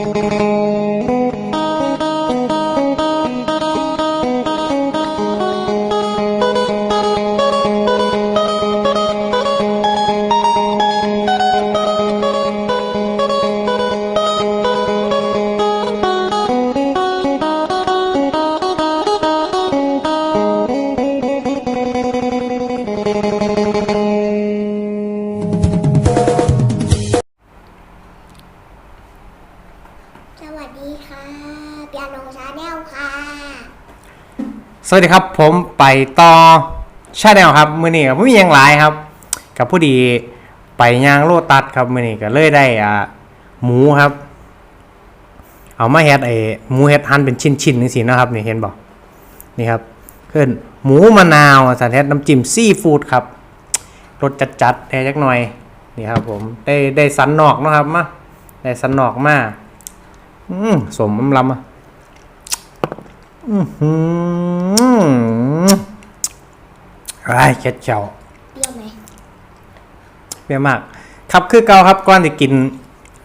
ส สวัสดีครับผมไปต่อชาแนลครับมือนี้กับผู้มีหยังหลายครับ กับผู้ดีไปย่างโลตัดครับมือนี้ก็เลยได้อ่าหมูครับ เอามาเฮ็ดไอ้หมูเฮ็ดหั่นเป็นชิ้นๆนี่สินะครับนี่เห็นบอกนี่ครับเพื่อนหมูมะนาวสันเฮ็ดน้ำจิ้มซีฟู้ดครับรสจัดๆแท้จักหน่อยนี่ครับผมได้ได้สันนอกนะครับมาได้สันนอกมาอืมสมอำลำอะ อือหือไอ้เค็ดเจ้าเปรี้ยวไหมเปรี้ยวมาก ครับคือเก่าครับก่อนที่กิน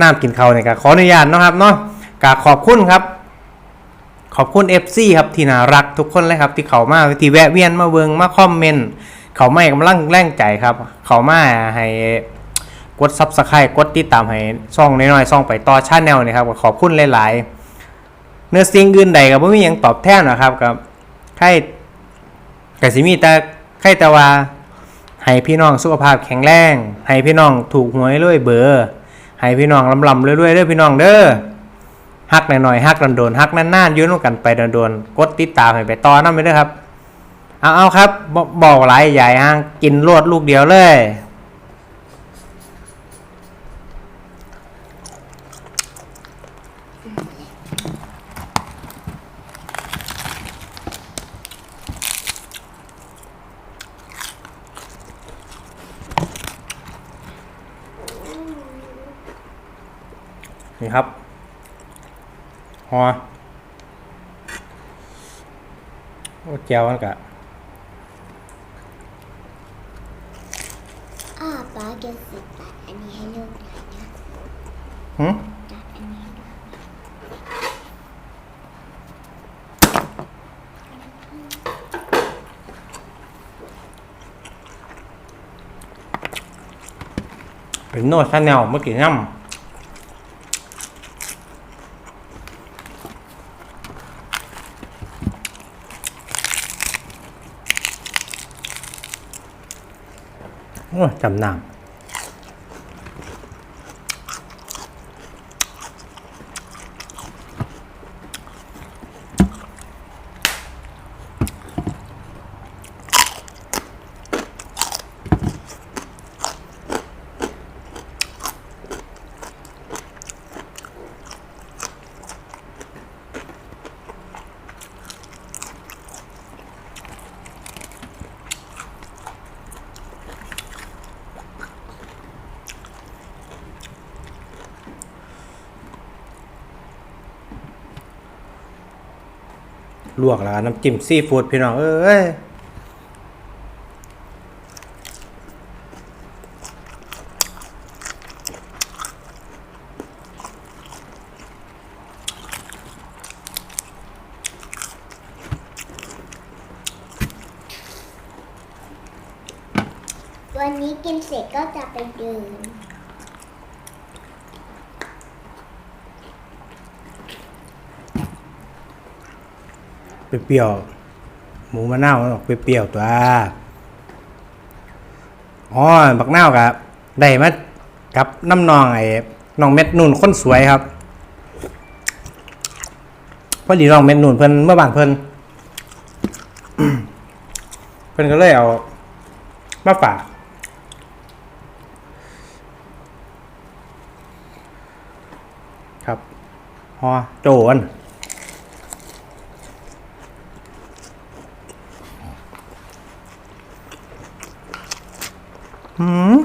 น้ำกินเขาเนี่ยก็ขออนุญาตเนาะครับเนาะกาขอบคุณครับ ขอบคุณ FC ครับที่น่ารักทุกคนเลยครับ ที่เขามาที่แวะเวียนมาเวิงมาคอมเมนต์เขาไม่กำลังแรงใจครับ เขามาให้กดซับสไครต์กดติดตามให้ช่องน้อยๆช่องไปต่อชาแนลนี่ครับขอบคุณหลายๆ เนื้อสิ่งอื่นใดก็บ่มีหยังตอบแทนนะครับกับใครแต่สิมีแต่ใครแต่ว่าให้พี่น้องสุขภาพแข็งแรงให้พี่น้องถูกหวยรวยเบอร์ให้พี่น้องลำลำๆรวยๆเด้อพี่น้องเด้อฮักหน่อยๆฮักโดนๆฮักนานๆยืนกันไปโดนๆกดติดตามให้ไปต่อนั่นไปเด้อครับเอาเอาครับบบอกหลายใหญ่ฮะกินรวดลูกเดียวเลย ครับฮอโอ้แก้วมันกะอ้าป้าเกยวสิตัดอันนี้ให้ลูกหน่อยนะหืมตัดอันนี้ให้ลูกเป็นโน้ตชาแนลเมื่อกี้ย่ำ โอ้ย ลวกแล้วน้ำจิ้มซีฟู้ดพี่น้องเอ้ย วันนี้กินเสร็จก็จะไปเดิน เปรี้ยวหมูมะนาวมันออกเปรี้ยวตัวอ๋อบักนาวกับได้มากับน้ำนองไอ้น้องเม็ดนุ่นคนสวยครับพอดีน้องเม็ดนุ่นเพิ่นเมื่อบานเพิ่นเพิ่นก็เลยเอามาฝากครับฮอโจอน หืม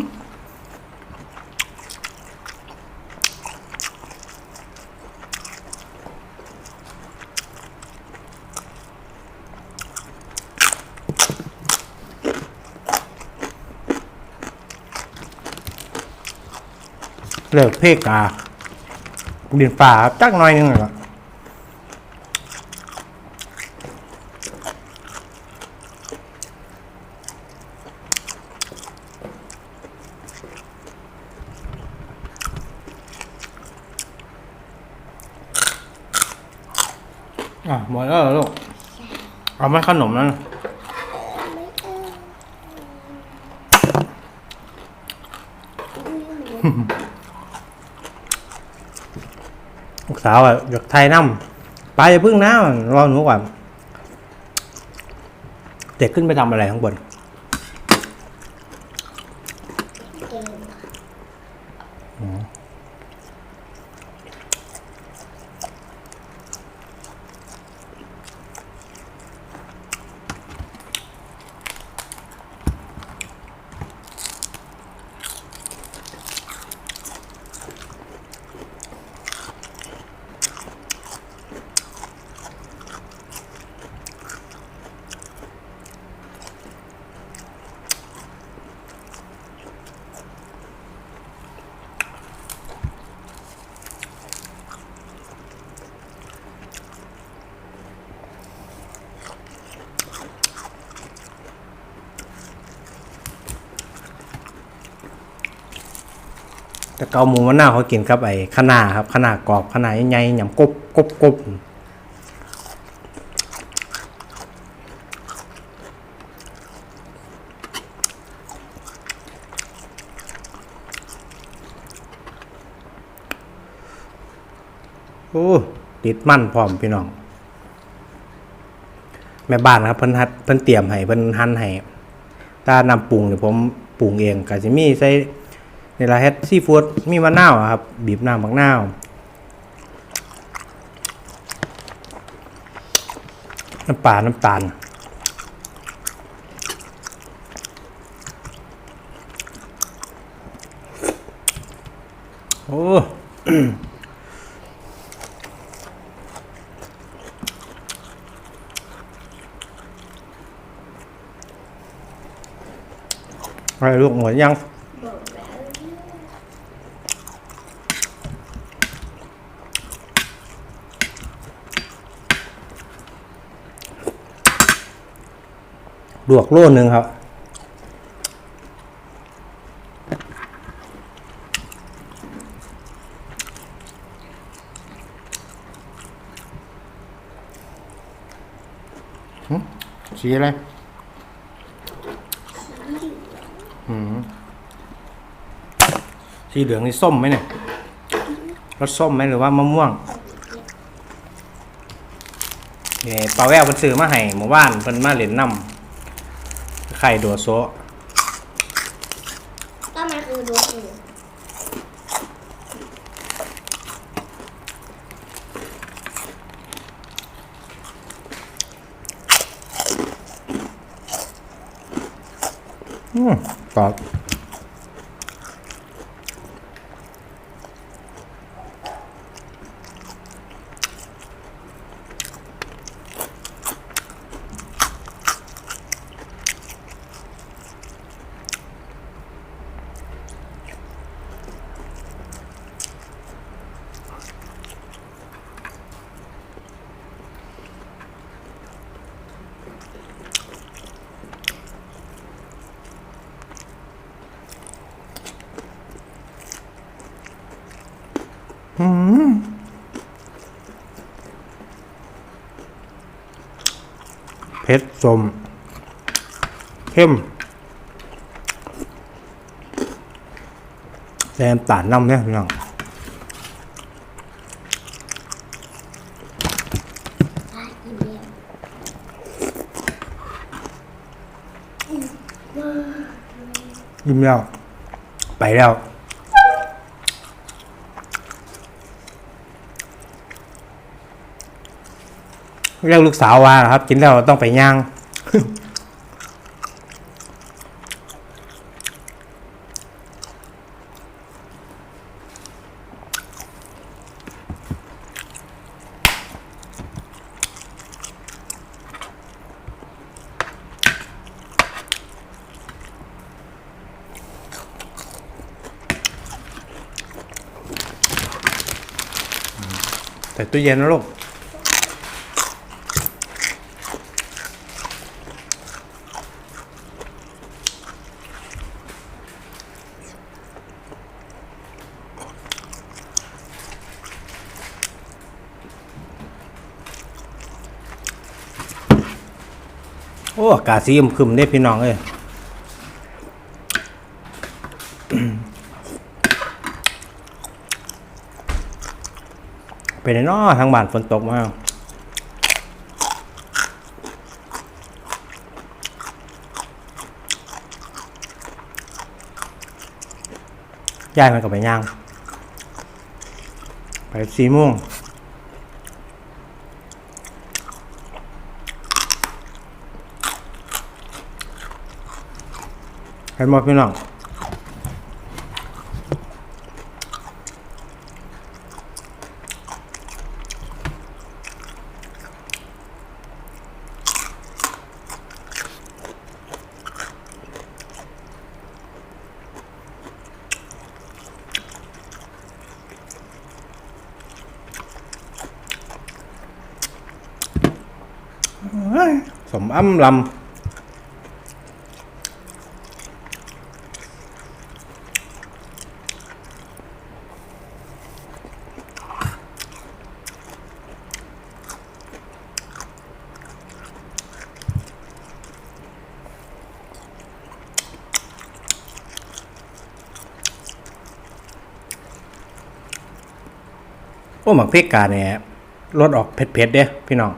เลิกเพกาดินฝ่าจักหน่อยหนึงเหรอ อะหมดแล้วเหรอลูก เอาไม่ขนมนั่นลูกสาวอะอยากไทยน้ำไปอย่าพึ่งนะรอหนูก่อนเด็กขึ้นไปทำอะไรข้างบนเก่ แต่เกาหมูมะนาวเขากินครับไอ้ขนาครับขนากรอบขนาใหญ่ๆอย่างกบกบกบโอ้ติดมั่นพร้อมพี่น้อง แม่บ้านครับเพิ่นฮัดเพิ่นเตรียมให้เพิ่นหั่นให้ถ้านำปรุงเนี่ยผมปรุงเองก็จะมีใส่ นี่ลาเฮ็ดซีฟู้ดมีมะนาวครับ บีบน้ำมะนาวน้ำปลาน้ำตาลโอ้อะไรลูกหมดยัง บอกแล้ว ลวกโลนึงครับหึสีอะไรอืมสีเหลืองนี่ส้มไหมเนี่ยรสส้มไหมหรือว่ามะม่วงนี่ปลาแววเพิ่นซื้อมาให้หมู่บ้านเพิ่นมาเล่นน้ำ ไข่ดัวโซะก็มันคือดูคืออืมกรอบเผ็ด สมเข้มแซมตาลน้ำเนี่ยพี่น้องอะกินเดียวยิ้มแล้ว ไปแล้ว เรียกลูกสาวว่านะครับ กินแล้วต้องไปย่าง ใส่ตู้เย็นนะลูก โอ้อากาศสีอึมคึมได้พี่น้องเอ้ยเป็นนาะทางบ้านฝนตกมากย้ายมันกับไปย่าง ไปสีม่วง เห็นหมดพี่น้องสมอ้ำลำ โอ้หมักพริกกาเนี่ยรสออกเผ็ดๆเด้พี่น้อง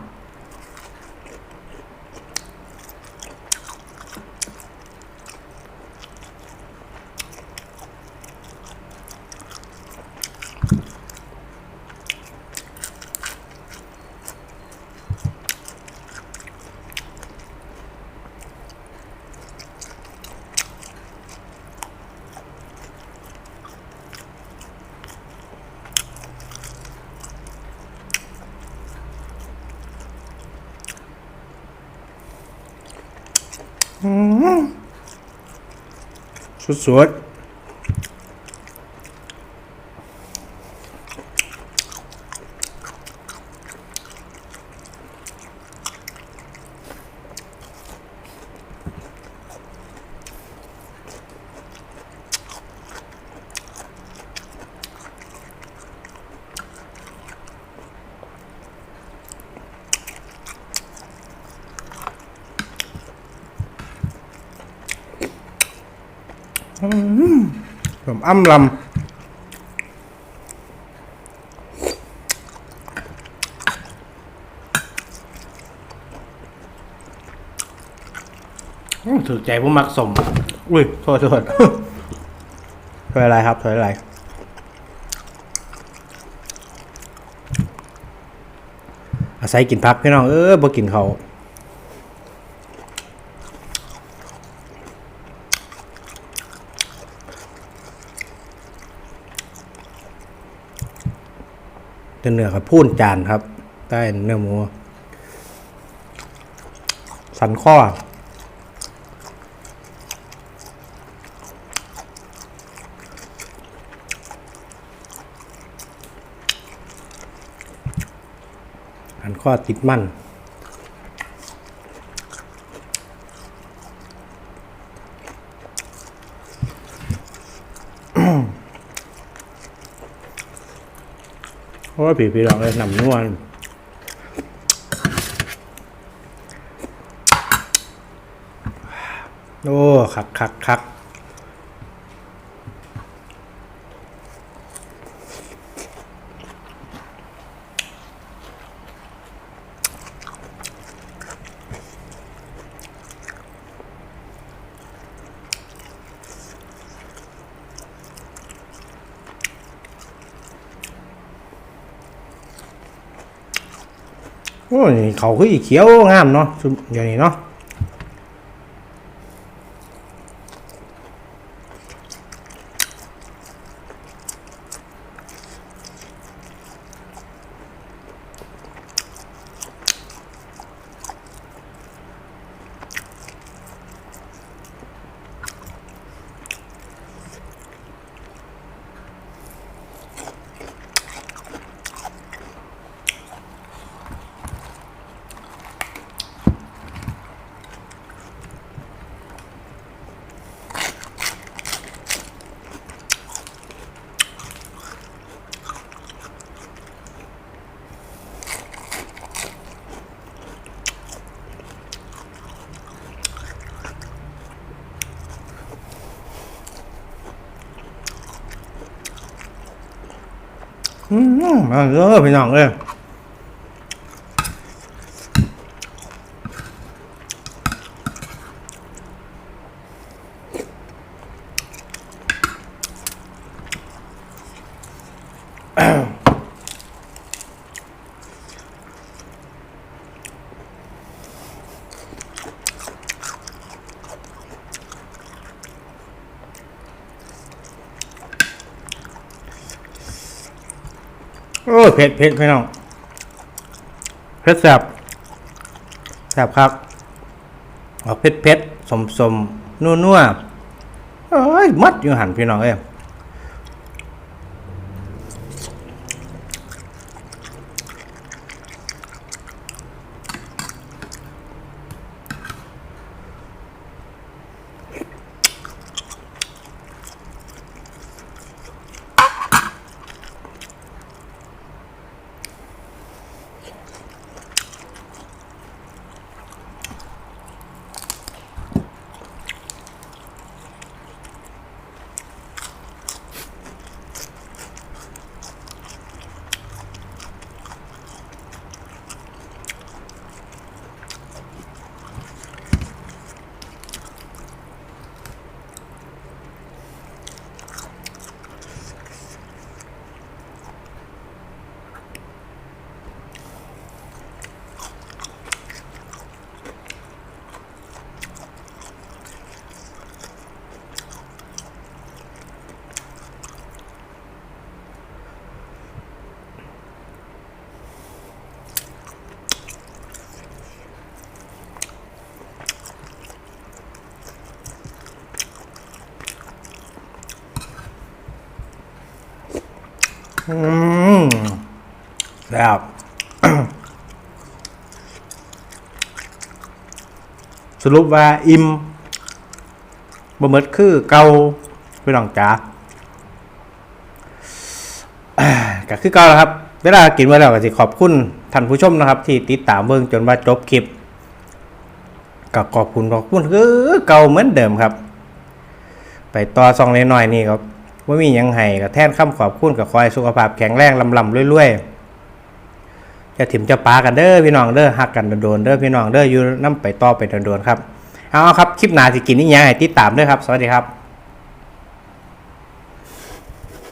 สุดๆผม อ้ำลำอื้อถูกใจผู้มักสม อุ้ยโทษโทษถอยอะไรครับถอยอะไรอาศัยกินพักพี่น้องเออบ่กินเขา เป็นเนื้อกับพูนจานครับ ใต้เนื้อหมู สันข้อสันข้อติดมั่น ราะว่าผีพี่น้องเลยนำนวลโอ้คักคักคัก โอ้ยเขาคืออีเขียวงามเนาะอย่างนี้เนาะ อืมเอาเด้อพี่น้องเอ้ย โอ้ยเผ็ดเผ็ดพี่น้องเผ็ดแซ่บแซ่บครับเอกเผ็ดเผ็ดสมสมนัวนัวเอ้ยมัดอยู่หันพี่น้องเอ้ย อืมแซ่บสรุปว่าอิ่มบ่หมดคือเก่าพี่น้องจ๋าอ่าก็คือเก่าแล้วครับ เวลากินมาแล้วก็สิขอบคุณท่านผู้ชมนะครับ ที่ติดตามเบิ่งจนว่าจบคลิปก็ขอบคุณขอบคุณคือเก่าเหมือนเดิมครับ ไปต่อซองน้อยๆนี่ครับ ว่ามีอยังไห้ก็แท่นคำขอบคุณกับคอยสุขภาพแข็งแรงลำลำเรวยๆจะถิ่มจะปากันเด้อพี่น้องเด้อหักกันโดนเด้อพี่น้องเด้ออยู่น้ำไปต่อไปโดนๆครับเอาครับคลิปหน้าสิกินนี่ยังไงติดตามเด้อครับ สวัสดีครับ